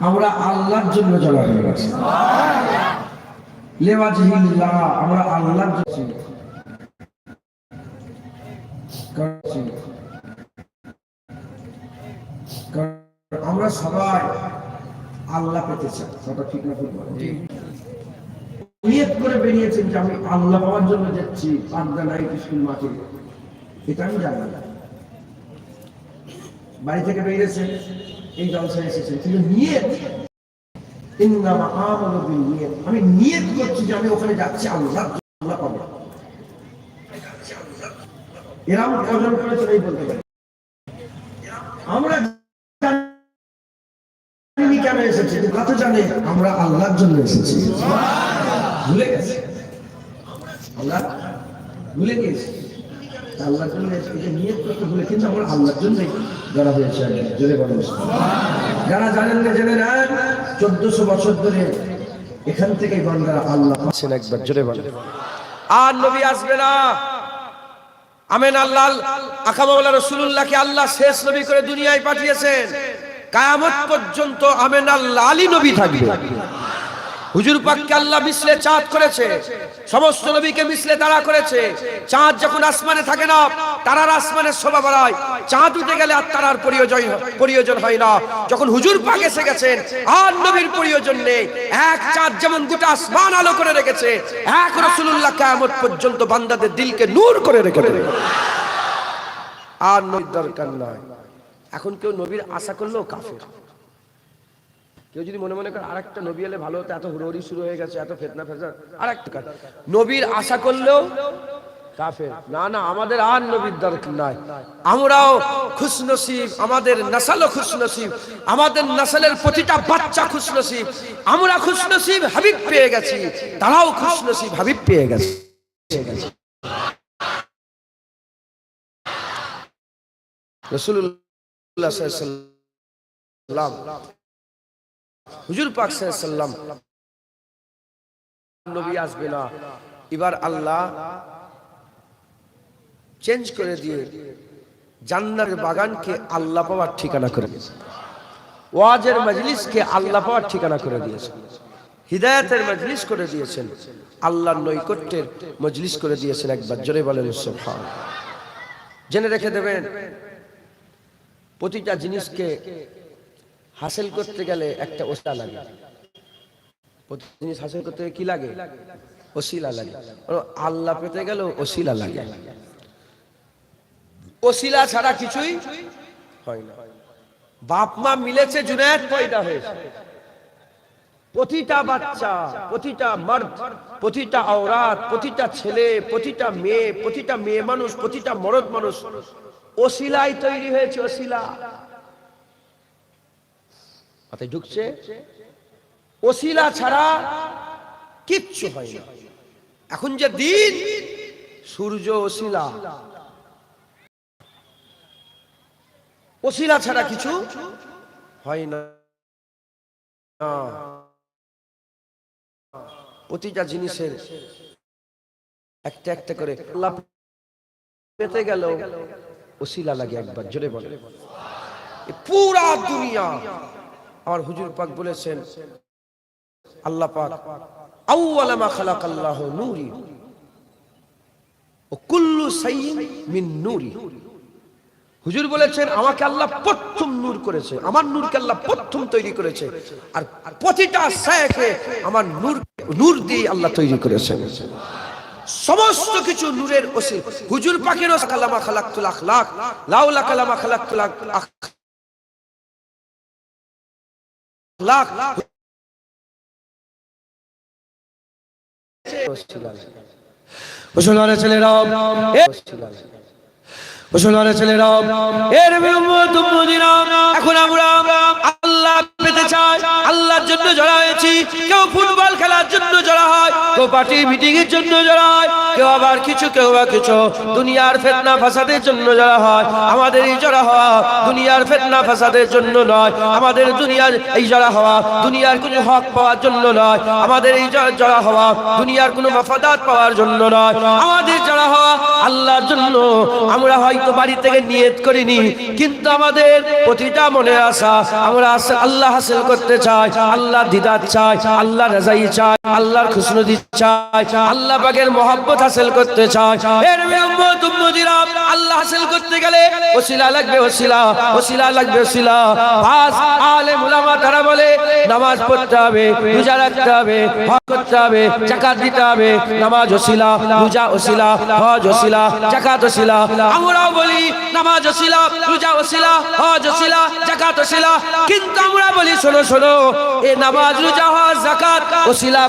আমরা আল্লাহর জন্য জড়া হয়ে গেছি। আমরা আল্লাহর জন্য আমরা সবাই আল্লাহ পেতে চাই কথা ঠিক না নিয়ত করে বেরিয়েছেন যে আমি আল্লাহ পাওয়ার জন্য যাচ্ছি পাবনা নাইট স্কুল মাঠে এটা আমি জানি না। বাড়ি থেকে বেরিয়েছেন এই জলসায় এসেছেন কিন্তু নিয়ত আমি নিয়ত করছি যে আমি ওখানে যাচ্ছি, আল্লাহ আল্লাহ পাবো। এরাম কজন করেছেন এই বলতে পারি। আমরা কেন এসেছি কথা জানে? আমরা আল্লাহর জন্য এসেছি। ভুলে গেছে। ভুলে গেছি আল্লাহর জন্য এটা নিয়ত করতে ভুলে কিন্তু আমরা আল্লাহর জন্যই যারা হয়েছে জোরে বলেন যারা জানেন না জেনে নেন চোদ্দশো বছর ধরে এখান থেকে আল্লাহ পাচ্ছেন একবার জোরে বলেন আর নবী আসবে না। আমেন আল্লাহ আকামাওয়ালা রসুল্লাহকে আল্লাহ শেষ নবী করে দুনিয়ায় পাঠিয়েছেন। কায়ামত পর্যন্ত আমেন আল্লাহ আলী নবী থাকবে। হুজুর পাককে আল্লাহ মিশলে চাঁদ করেছে, সমস্ত নবীকে মিশলে তারা করেছে। চাঁদ যখন আসমানে থাকে না, তারার আসমানের শোভা বাড়ায়। চাঁদ উঠে গেলে আর তারার প্রয়োজন প্রয়োজন হয় না। যখন হুজুর পাক এসে গেছেন, আর নবীর প্রয়োজন নেই। এক চাঁদ যেমন গোটা আসমান আলো করে রেখেছে, এক রসুল্লাহ কেমন পর্যন্ত বান্দাদের দিলকে নূর করে রেখে দেবে। আর নবীর দরকার নয় এখন কেউ নবীর আশা করলেও কাফের। কেউ যদি মনে মনে করে আরেকটা নবী এলে ভালো হতো, এত হুড়োড়ি শুরু হয়ে গেছে, এত ফেতনা ফেতনা, আরেকটা কাজ নবীর আশা করলেও কাফের। না না, আমাদের আর নবীর দরকার নাই। আমরাও খুশনসিব, আমাদের নাসালও খুশনসিব, আমাদের নাসালের প্রতিটা বাচ্চা খুশনসিব। আমরা খুশনসিব, হাবিব পেয়ে গেছি। তারাও খুশনসিব, হাবিব পেয়ে গেছে। রসুল্লাহ সাল্লাম হুজুর পাক সাল্লাম নবী আসবে না। এবার আল্লাহ চেঞ্জ করে দিয়ে জান্নার বাগানকে আল্লাহ পাওয়ার ঠিকানা করে দিয়েছে। ওয়াজের মজলিসকে আল্লাহ পাওয়ার ঠিকানা করে দিয়েছে। হিদায়াতের মজলিস করে দিয়েছেন। আল্লাহর নৈকট্যের মজলিস করে দিয়েছেন একবার। জোরে বলেন সুবহান জেনে রেখে দেবেন, প্রতিটা জিনিসকে হাসিল করতে গেলে একটা ওসিলা লাগে। জিনিস হাসিল করতে কি লাগে? ওসিলা লাগে। আল্লাহ পেতে গেল ওসিলা লাগে। ওসিলা ছাড়া কিছুই হয় না। বাপ মা মিলেছে, জুনায়দ পয়দা হয়েছে। প্রতিটা বাচ্চা, প্রতিটা মর্দ, প্রতিটা আওরাত প্রতিটা ছেলে, প্রতিটা মেয়ে প্রতিটা মেয়ে মানুষ, প্রতিটা মরদ মানুষ, ওসিলাই তৈরি হয়েছে, ওসিলা। মাথায় ঢুকছে। ওসিলা ছাড়া কিচ্ছু হয় না। এখন যে দিন, সূর্য ওসিলা। ওসিলা ছাড়া কিছু হয় না। প্রতিটা জিনিসের একটা একটা করে পেতে গেল, ওসিলা লাগে একবার, জোরে বলে। পুরা দুনিয়া আমার হুজুর পাক বলেছেন, আল্লাহ পাক আউয়ালা মা খালাক আল্লাহ নূরি ও কুল্লু সাইয়্যিন মিন নূরি। হুজুর বলেছেন, আমাকে আল্লাহ প্রথম নূর করেছে, আমার নূরকে আল্লাহ প্রথম তৈরি করেছে, আর প্রতিটা শায়খে আমার নূর নূর দিয়ে আল্লাহ তৈরি করেছেন সমস্ত কিছু নূরের ওসিল হুজুর পাকের কালামা খালাক্তুল আখলাক, লাউলা কালামা খালাক্তুল আখলাক মুসলমানের ছেলেরা মুসলমানের ছেলেরা এর বিরুদ্ধ উম্মতিরা এখন আমরা আল্লাহ পেতে চাই আল্লাহর জন্য জড়া হয়েছি। কেউ ফুটবল খেলার জন্য জড়া হয়, কেউ পার্টি মিটিং এর জন্য যারা হয়, কেউ আবার কিছু, কেউ বা কিছু। দুনিয়ার ফেতনা ফাসাদের জন্য যারা হয়। আমাদের এই যারা হওয়া দুনিয়ার ফেতনা ফাসাদের জন্য নয়। আমাদের দুনিয়ার এই যারা হওয়া দুনিয়ার কোনো হক পাওয়ার জন্য নয়। আমাদের এই যারা হওয়া দুনিয়ার কোনো মাফাদাত পাওয়ার জন্য নয়। আমাদের যারা হওয়া আল্লাহর জন্য আমরা হয়তো বাড়ি থেকে নিয়ত করিনি, কিন্তু আমাদের প্রতিটা মনে আসা আমরা আস- আল্লাহ হাসিল করতে চাই আল্লাহ দিদার চাই আল্লাহ রাজাই চাই আল্লাহর খুশনদি চাই আল্লাহ পাকের মোহাব্বত হাসিল করতে চাই এর উম্মত উম্মতিরা আল্লাহ হাসিল করতে গেলে ওসিলা লাগবে ওসিলা ওসিলা লাগবে ওসিলা। বাস আলেম উলামা তারা বলে, নামাজ পড়তে হবে, রোজা রাখতে হবে, হজ করতে হবে, জাকাত দিতে হবে, নামাজ ওসিলা, রোজা ওসিলা, হজ ওসিলা, জাকাত ওসিলা। আমরাও বলি, নামাজ ওসিলা, রোজা ওসিলা, হজ ওসিলা, জাকাত ওসিলা। কিন্তু আমরা বলি, শোনো শোনো, এ নামাজ, রোজা ওসিলা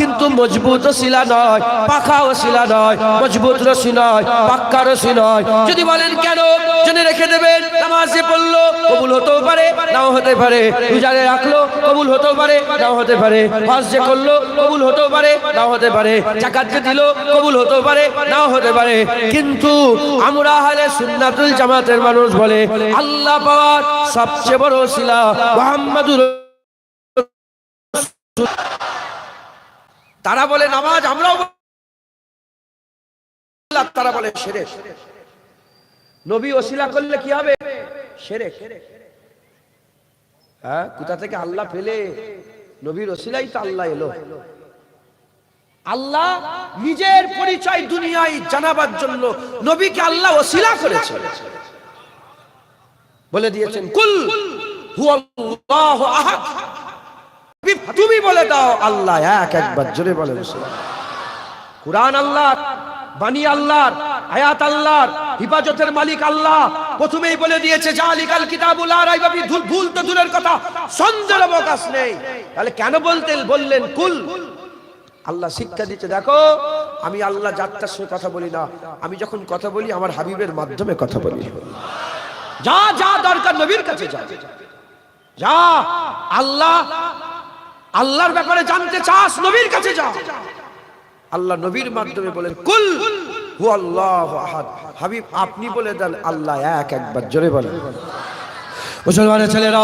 কিন্তু মজবুত ওসিলা নয়, পাখা ওসিলা নয়, মজবুত রশি নয়, পাক্কা রশি নয়। যদি বলেন কেন, জেনে রেখে দেবেন কবুল হতেও পারে, নাও হতে পারে। রোজারে রাখল, কবুল হতেও পারে, নাও হতে পারে। হজ যে করল, কবুল হতেও পারে, নাও হতে পারে। জাকাত যে দিল, কবুল হতেও পারে, নাও হতে পারে। কিন্তু আমরা হলে সুন্নাতুল জামাতের মানুষ বলে, আল্লাহ পাওয়ার সবচেয়ে বড় তারা বলে, নামাজ আমরাও তারা বলে সেরে নবী ওসিলা করলে কি হবে? সেরে হ্যাঁ কোথা থেকে আল্লাহ পেলে? নবীর ওসিলাই তো আল্লাহ এলো। আল্লাহ নিজের পরিচয় দুনিয়ায় জানাবার জন্য নবীকে আল্লাহ ওসিলা করেছে। বলে দিয়েছেন, কুল তুমি বলে দাও, আল্লাহ এক একবার জোরে বলে কুরআন আল্লাহ বাণী আল্লাহর, আয়াত আল্লাহর, হিফাজতের মালিক আল্লাহ। প্রথমেই বলে দিয়েছে, জালিকাল কিতাবুল আর ভুল তো দূরের কথা সন্দেহের অবকাশ নেই। তাহলে কেন বলতেন বললেন, কুল। আল্লাহ শিক্ষা দিচ্ছে, দেখো, আমি আল্লাহ যাত্রার সঙ্গে কথা বলি না। আমি যখন কথা বলি, আমার হাবিবের মাধ্যমে কথা বলি। যা যা দরকার নবীর কাছে যা। যা, আল্লাহ, আল্লাহর ব্যাপারে জানতে চাস, নবীর কাছে যা। আল্লাহ নবীর মাধ্যমে বলেন, কুল হু আল্লাহ হাবিব, আপনি বলে দেন, আল্লাহ এক একবার জোরে বলেন। মুসলমানের ছেলেরা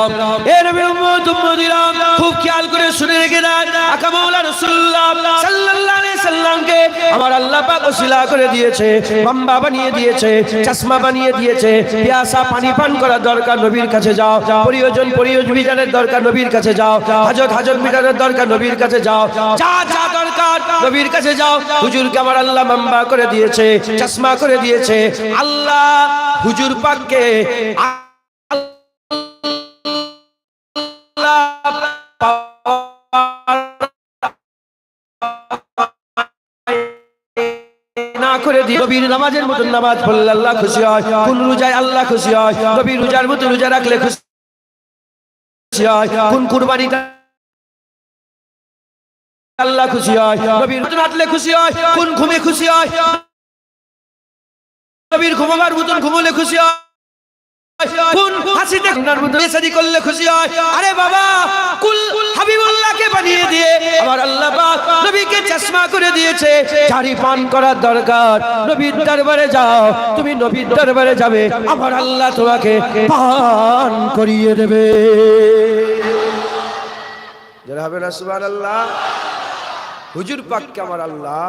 এ নবী উম্মত, উম্মতিরা খুব খেয়াল করে শুনে রেখে দেন আকা মাওলা রাসূলুল্লাহ সাল্লাল্লাহু আলাইহি সাল্লামকে আমার আল্লাহ পাক ওসিলা করে দিয়েছে বাম্বা বানিয়ে দিয়েছে, চশমা বানিয়ে দিয়েছে, পিয়াসা পানি পান করার দরকার নবীর কাছে যাও, প্রয়োজন প্রয়োজন মিটারের দরকার নবীর কাছে যাও, হাজত হাজত মিটারের দরকার নবীর কাছে যাও, যা যা দরকার নবীর কাছে যাও, হুজুরকে আমার আল্লাহ বাম্বা করে দিয়েছে, চশমা করে দিয়েছে, আল্লাহ হুজুর পাককে করে দিয়ে নবীর নামাজের মতন নামাজ পড়লে আল্লাহ খুশি হয়। কোন রোজায় আল্লাহ খুশি হয়। নবীর রোজার মতো রোজা রাখলে খুশি হয়। কোন কুরবানিটা আল্লাহ খুশি হয়। নবীর মতন হাঁটলে খুশি হয়। কোন ঘুমে খুশি হয়। নবীর ঘুমাবার মতন ঘুমলে খুশি হয়। হাসিতে করলে খুশি হয়। আরে বাবা, কুল হাবিবুল্লাহকে বানিয়ে দিয়ে আমার আল্লাহ নবীকে চশমা করে দিয়েছে। জারি পান করার দরকার। নবীর দরবারে যাও। তুমি নবীর দরবারে যাবে। আমার আল্লাহ তোমাকে পান করিয়ে দেবে। যারা হবে না, সুবহানাল্লাহ। হুজুর পাককে আমার আল্লাহ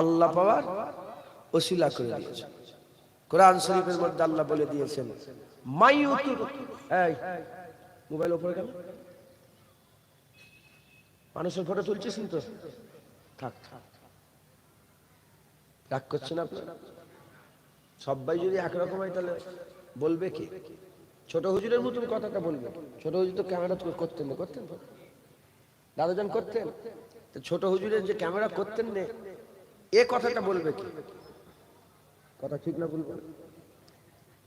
আল্লাহ পাওয়ার ওসিলা করে দিয়েছে। কোরআন শরীফের মধ্যে আল্লাহ বলে দিয়েছেন মাইউতু এই, মোবাইল উপরে কেন? মানুষের ফটো তুলছিস তো থাক থাক। রাগ করছেন আপনার? সবাই যদি একরকম হয় তাহলে বলবে কি? ছোট হুজুরের মতন কথাটা বলবে ছোট হুজুর তো ক্যামেরা করতেন না, করতেন? দাদাজান করতেন? তো ছোট হুজুরের যে ক্যামেরা করতেন না, এ কথাটা বলবে কি? কথা ঠিক না বলব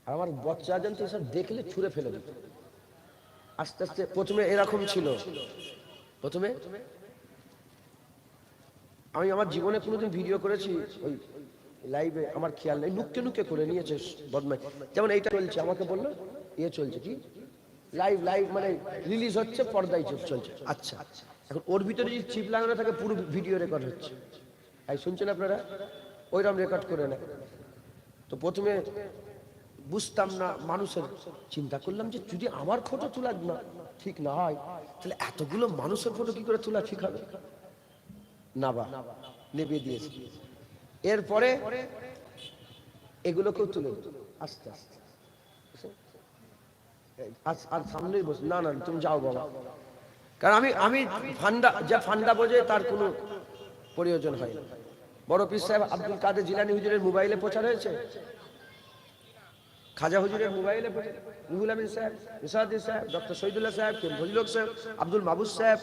আর আমার বচ্চা তো দেখলে ছুঁড়ে ফেলে দিত। আস্তে আস্তে প্রথমে এরকম ছিল। প্রথমে আমি আমার জীবনে কোনোদিন ভিডিও করেছি, ওই লাইভে আমার খেয়াল নেই, লুককে লুকে করে নিয়েছে বদমাই। যেমন এইটা চলছে, আমাকে বলল ইয়ে চলছে কি? লাইভ লাইভ মানে রিলিজ হচ্ছে, পর্দায় চলছে। আচ্ছা এখন ওর ভিতরে যদি চিপ লাগানো থাকে, পুরো ভিডিও রেকর্ড হচ্ছে। তাই শুনছেন আপনারা? ওইরকম রেকর্ড করে না তো প্রথমে বুঝতাম না মানুষের চিন্তা করলাম যে যদি আমার ফটো তোলা না ঠিক না হয় তাহলে এতগুলো মানুষের ফটো কি করে তোলা ঠিক হবে? না বা নেবে দিয়েছে। এরপরে এগুলোকেও তুলে আস্তে আস্তে। আর সামনেই না না, তুমি যাও বাবা। কারণ আমি আমি ফান্ডা যা ফান্ডা বোঝে তার কোনো প্রয়োজন হয় বড় সাহেব আব্দুল কাদের জিলানি হুজুরের মোবাইলে প্রচার হয়েছে? খাজা হুজুরের মোবাইলে রুহুল আমিন সাহেব নিসাদুদ্দিন সাহেব, ডক্টর শহীদুল্লাহ সাহেব কে ফজলুল সাহেব, আব্দুল মাহবুব সাহেব।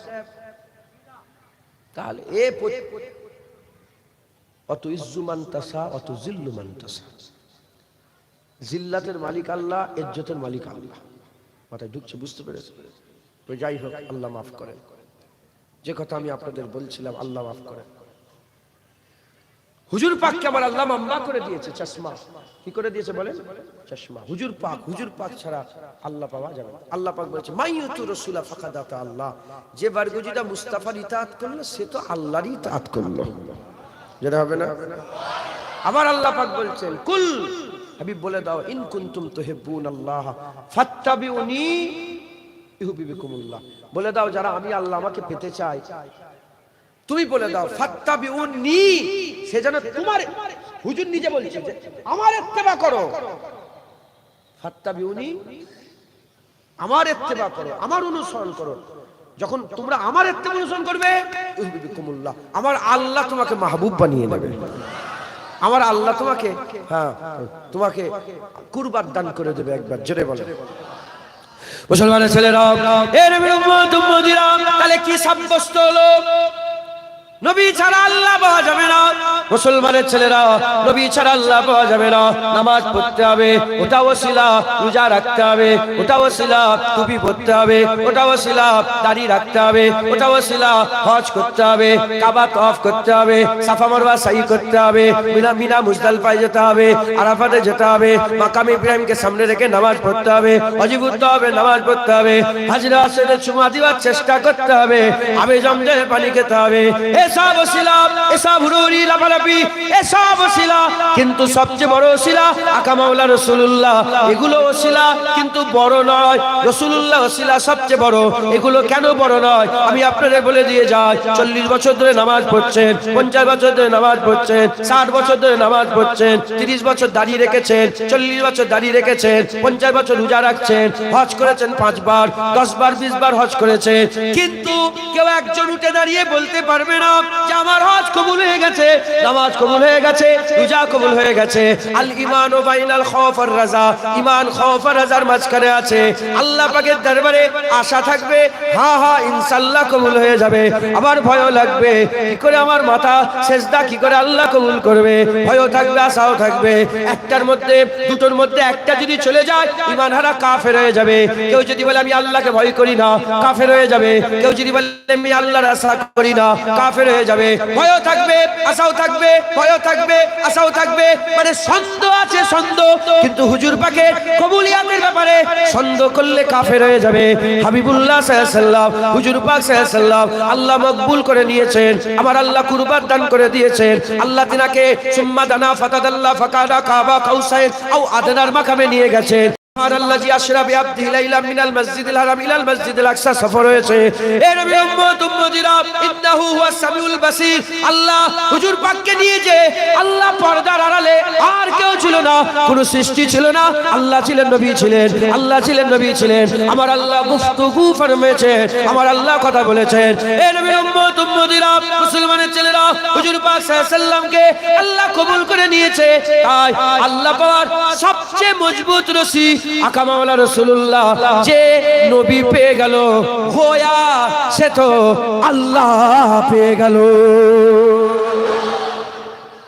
তাহলে এ অত ইজ্জু মান্তাসা অত জিল্লু মান্তাসা জিল্লাতের মালিক আল্লাহ, ইজ্জতের মালিক আল্লাহ। মাথায় ঢুকছে, বুঝতে পেরেছে? তো যাই হোক, আল্লাহ মাফ করেন। যে কথা আমি আপনাদের বলছিলাম, আল্লাহ মাফ করেন। হুজুর পাককে আমার আল্লাহ মামলা করে দিয়েছে, চশমা। কি করে দিয়েছে বলেন? চশমা। হুজুর পাক হুজুর পাক ছাড়া আল্লাহ পাওয়া যাবে। আল্লাহ পাক বলেছে, মাইয়ুতু রাসূলা ফাকাদাতা আল্লাহ। যে বারগুজিটা মুস্তাফার ইতাআত করল, সে তো আল্লাহরই ইতাআত করল। যেটা হবে না? আবার আল্লাহ পাক বলছেন, কুল, হাবিব বলে দাও, ইন কুনতুম তুহিব্বুন আল্লাহ, ফাত্তাবিউনি ইউহিব্বুকুমুল্লাহ বলে দাও, যারা আমি আল্লাহ আমাকে পেতে চাই তুমি বলে দাও, ফাত্তাবিউনি সে যেন তোমার হুজুর নিজে বলছে যে, আমার ইত্তেবা করো। ফাত্তাবিউনি, আমার ইত্তেবা করো, আমার অনুসরণ করো। যখন তোমরা আমার ইত্তেবা অনুসরণ করবে ইউহিব্বুকুমুল্লাহ আমার আল্লাহ তোমাকে মাহবুব বানিয়ে নেবে। আমার আল্লাহ তোমাকে হ্যাঁ তোমাকে কুরবান দান করে দেবে একবার, জোরে বলে। মুসলমানের ছেলেরা, এ নবীর উম্মত, উম্মতিরা, তাহলে কি সাব্যস্ত হলো নবী ছাড়া আল্লাহ পাওয়া যাবে না। মুসলমানের ছেলেরা, নবী ছাড়া আল্লাহ পাওয়া যাবে না। নামাজ পড়তে হবে, ওটা ওসিলা রোজা রাখতে হবে, ওটা ওসিলা টুপি পড়তে হবে, ওটা ওসিলা দাড়ি রাখতে হবে, ওটা ওসিলা হজ করতে হবে, কাবা তফ করতে হবে, সাফা মারওয়া সাই করতে হবে, মিনা মিনা মুজদালফায় যেতে হবে, আরাফাতে যেতে হবে, মাকাম ইব্রাহিমকে সামনে রেখে নামাজ পড়তে হবে, অজিব উঠতে হবে নামাজ পড়তে হবে, হাজিরা আসলে চুমা দিবার চেষ্টা করতে হবে, আবে জমজমে পানি খেতে হবে। এসব ওসিলা এসব হুরুরি এসব ওসিলা কিন্তু সবচেয়ে বড় মাওলা রসুল্লাহ এগুলো ওসিলা কিন্তু বড় নয়। রসুল্লাহ ওসিলা সবচেয়ে বড়। এগুলো কেন বড় নয়? আমি আপনাদের বলে দিয়ে যাই। চল্লিশ বছর ধরে নামাজ পড়ছেন, পঞ্চাশ বছর ধরে নামাজ পড়ছেন, ষাট বছর ধরে নামাজ পড়ছেন, তিরিশ বছর দাঁড়িয়ে রেখেছেন, চল্লিশ বছর দাঁড়িয়ে রেখেছেন, পঞ্চাশ বছর রোজা রাখছেন, হজ করেছেন পাঁচবার দশ বার বিশ বার হজ করেছেন। কিন্তু কেউ একজন উঠে দাঁড়িয়ে বলতে পারবে না যে আমার হজ কবুল হয়ে গেছে। নামাজ কবুল হয়ে গেছে, রোজা কবুল হয়ে গেছে। আল ইমান ও বাইনাল খৌফ আর রাজা, ইমান খৌফ আর রাজার মাঝখানে আছে। আল্লাহ পাকের দরবারে আশা থাকবে হ্যাঁ হ্যাঁ ইনশাআল্লাহ কবুল হয়ে যাবে। আবার ভয়ও লাগবে, কি করে আমার মাথা সেজদা, কি করে আল্লাহ কবুল করবে? ভয়ও থাকবে, আশাও থাকবে। একটার মধ্যে, দুটোর মধ্যে একটা যদি চলে যায় ইমান হারা কাফের হয়ে যাবে। কেউ যদি বলে, আমি আল্লাহকে ভয় করি না কাফের হয়ে যাবে। কেউ যদি বলে, আমি আল্লাহর আশা করি না কাফের হয়ে যাবে। ভয়ও থাকবে, আশাও থাকবে। ভয়ও থাকবে, আশাও থাকবে মানে সন্দেহ আছে সন্দেহ কিন্তু হুজুর পাকে কবুলিয়াতের ব্যাপারে সন্দেহ করলে কাফের হয়ে যাবে। হাবিবুল্লাহ সাল্লাম হুজুর পাক সাল্লাম আল্লাহ মকবুল করে নিয়েছেন, আমার আল্লাহ কুরবান দান করে দিয়েছেন, আল্লাহ তিনাকে সুম্মা দানা ফাতাদাল্লাহ ফাকাদা কাবা কাউসাইন, আও আদনার মাকামে নিয়ে গেছেন। সফর হয়েছে। আল্লাহ হুজুর পাককে নিয়ে যে আল্লাহ পর্দার আড়ালে আর কেউ ছিল না সৃষ্টি ছিল না। আল্লাহ ছিলেন নবী ছিলেন, আল্লাহ ছিলেন নবী ছিলেন। আমার আল্লাহ আমার আল্লাহ কথা বলেছেন। এ নবী উম্মত, উম্মতিরা, মুসলমানের ছেলেরা, হুজুর পাক আল্লাহ কবুল করে নিয়েছে। তাই আল্লাহ পাক সবচেয়ে মজবুত রশি আকা মাওলা রাসূলুল্লাহ, যে নবী পেয়ে গেল। হোয়া সে তো আল্লাহ পেয়ে গেল।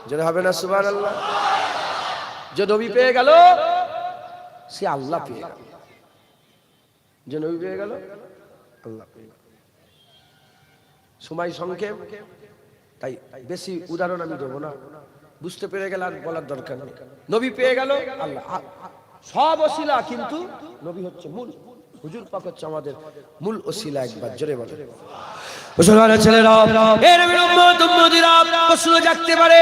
যেটা হবে না, সুবহানাল্লাহ। যে নবী পেয়ে গেল, সে আল্লাহ পেয়ে গেল। যে নবী পেয়ে গেল, আল্লাহ পেয়ে সময় সংক্ষেপ, তাই বেশি উদাহরণ আমি দেবো না। বুঝতে পেরে গেলে আর বলার দরকার নেই। নবী পেয়ে গেল, আল্লাহ। সব অশিলা কিন্তু নবী হচ্ছে মূল। হুজুর পাক হচ্ছে আমাদের মূল অশিলা একবার, জোরে বলে মুসলমানের ছেলেরা এর বিলম্ব উম্মতিরা প্রশ্ন জাগতে পারে।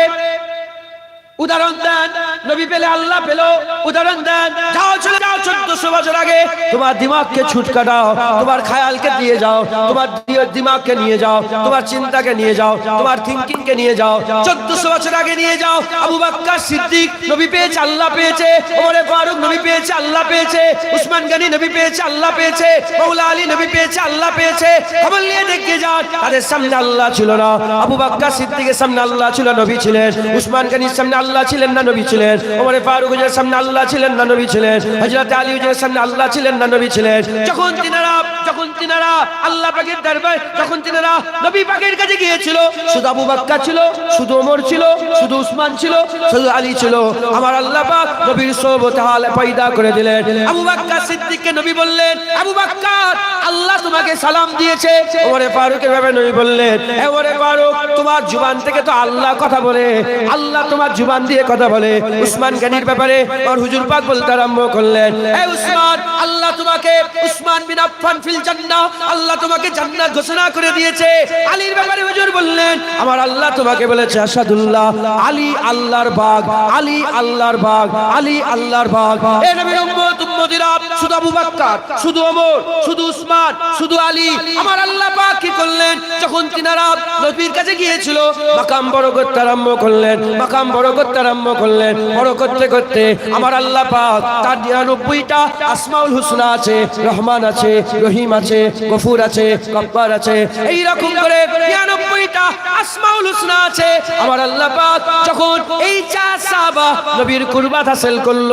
উদাহরণ দেন, নবী পেলে আল্লাহ পেল। উদাহরণ দেন, যাও চলে যাও চোদ্দশো বছর আগে। তোমার দিমাগকে ছুট কাটাও, তোমার খায়ালকে দিয়ে যাও, তোমার দিমাগকে নিয়ে যাও, তোমার চিন্তাকে নিয়ে যাও, তোমার থিঙ্কিংকে নিয়ে যাও। চোদ্দশো বছর আগে নিয়ে যাও, আবু বাক্কার সিদ্দিক নবী পেয়েছে, আল্লাহ পেয়েছে, ওমরে ফারুক নবী পেয়েছে, আল্লাহ পেয়েছে, উসমান গনি নবী পেয়েছে, আল্লাহ পেয়েছে, মৌলা আলী নবী পেয়েছে, আল্লাহ পেয়েছে। খবর নিয়ে দেখে যান, তাদের সামনে আল্লাহ ছিল না। আবু বাক্কার সিদ্দিকের সামনে আল্লাহ ছিল, নবী ছিলেন। উসমান গনির সামনে আল্লাহ ছিলেন না, নবী ছিলেন। ওমরে ফারুক হুজুরের সামনে আল্লাহ ছিলেন না, নবী ছিলেন। হযরত আলী হুজুরের সামনে আল্লাহ ছিলেন না, নবী ছিলেন। যখন তিনারা যখন তিনারা আল্লাহ পাকের দরবার, যখন তিনারা নবী পাকের কাছে গিয়েছিল, শুধু আবু বাক্কা ছিল, শুধু ওমর ছিল, শুধু উসমান ছিল, শুধু আলী ছিল। আমার আল্লাহ পাক নবীর সোবত হাল পয়দা করে দিলেন। আবু বাক্কা সিদ্দিককে নবী বললেন, আবু বাক্কার আল্লাহ তোমাকে সালাম দিয়েছে। ওমরে ফারুকের ভাবে নবী বললেন, "এ ওমরে ফারুক, তোমার জুবান থেকে তো আল্লাহ কথা বলে। আল্লাহ তোমার জুবান দিয়ে কথা বলে। উসমান গানির ব্যাপারে, আর হুজুর পাক বলতে আরম্ভ করলেন। এ উসমান, আল্লাহ তোমাকে উসমান বিন আফফান ফিল জান্নাহ, আল্লাহ তোমাকে জান্নাত ঘোষণা করে দিয়েছে। আলীর ব্যাপারে হুজুর বললেন, আমার আল্লাহ তোমাকে বলেছে আসাদুল্লাহ আলী আল্লাহর বাগ, আলী আল্লাহর বাগ, আলী আল্লাহর বাগ। এ নবীর উম্মত, উম্মতিরা, শুধু আবু বকর শুধু ওমর, শুধু উসমান, শুধু আলী, আমার আল্লাহ পাক কি করলেন? যখন তিনারা নবীর কাছে গিয়েছিল, মাকাম বড় করতে আরম্ভ করলেন, মাকাম বড় করতে আরম্ভ করলেন। বড় করতে করতে আমার আল্লাহ পাক তার নিরানব্বইটা আসমাউল হুসনা আছে, রহমান আছে, রহিম আছে, গফুর আছে গফ্ফার আছে। এই রকম করে নিরানব্বইটা আসমাউল হুসনা আছে। আমার আল্লাহ পাক যখন এই চার সাহাবা নবীর কুরবাত হাসিল করল,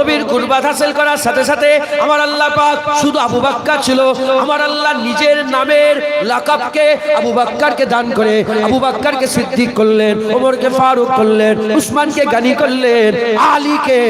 নবীর কুরবাত হাসিল করার সাথে সাথে আমার আল্লাহ পাক শুধু আবু বাক্কার ছিল। আমার আল্লাহ নিজের নামের লাকাবকে আবু বাক্কারকে দান করে, আবু বাক্কারকে সিদ্দিক করলেন, ওমরকে ফারুক করলেন, উসমানকে গানি করলেন, আলীকে